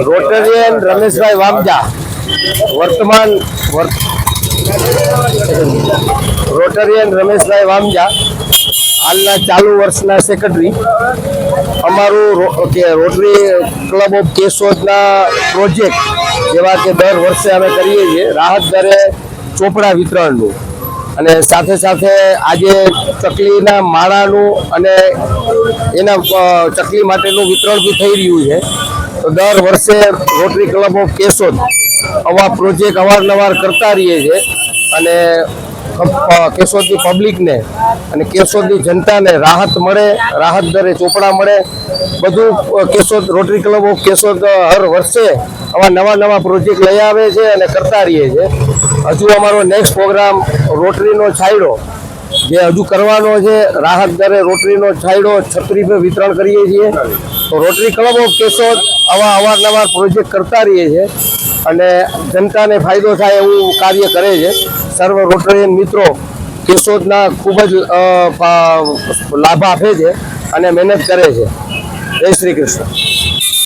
રોટરિયન રમેશભાઈ વામજા. વર્તમાન વર્ત- રોટરિયન રમેશભાઈ વામજા. હાલના ચાલુ વર્ષના સેક્રેટરી અમારું કે રોટરી ક્લબ ઓફ કેશોદના પ્રોજેક્ટ જેવા કે દર વર્ષે અમે કરીએ છીએ, રાહત દરે ચોપડા વિતરણનું. અને સાથે સાથે આજે ચકલીના માળાનું અને એના ચકલી માટેનું વિતરણ બી થઈ રહ્યું છે. દર વર્ષે રોટરી ક્લબ ઓફ કેશોદ આવા પ્રોજેક્ટ અવારનવાર કરતા રહીએ છીએ. અને કેશોદની પબ્લિકને અને કેશોદની જનતાને રાહત મળે, રાહત દરે ચોપડા મળે. બધું Keshod Rotary club of Keshod હર વર્ષે આવા નવા નવા પ્રોજેક્ટ લઈ આવે છે અને કરતા રહીએ છે હજુ અમારો નેક્સ્ટ પ્રોગ્રામ રોટરીનો છાંયડો, જે હજુ કરવાનો છે. રાહત દરે રોટરીનો છાંયડો છત્રી વિતરણ કરીએ છીએ. તો રોટરી ક્લબ ઓફ કેશોદ આવા અવારનવાર પ્રોજેક્ટ કરતા રહીએ છીએ અને જનતાને ફાયદો થાય એવું કાર્ય કરે છે. સર્વ રોટરીયન મિત્રો કેશોદના ખૂબ જ લાભ આપે છે અને મહેનત કરે છે. જય શ્રી કૃષ્ણ.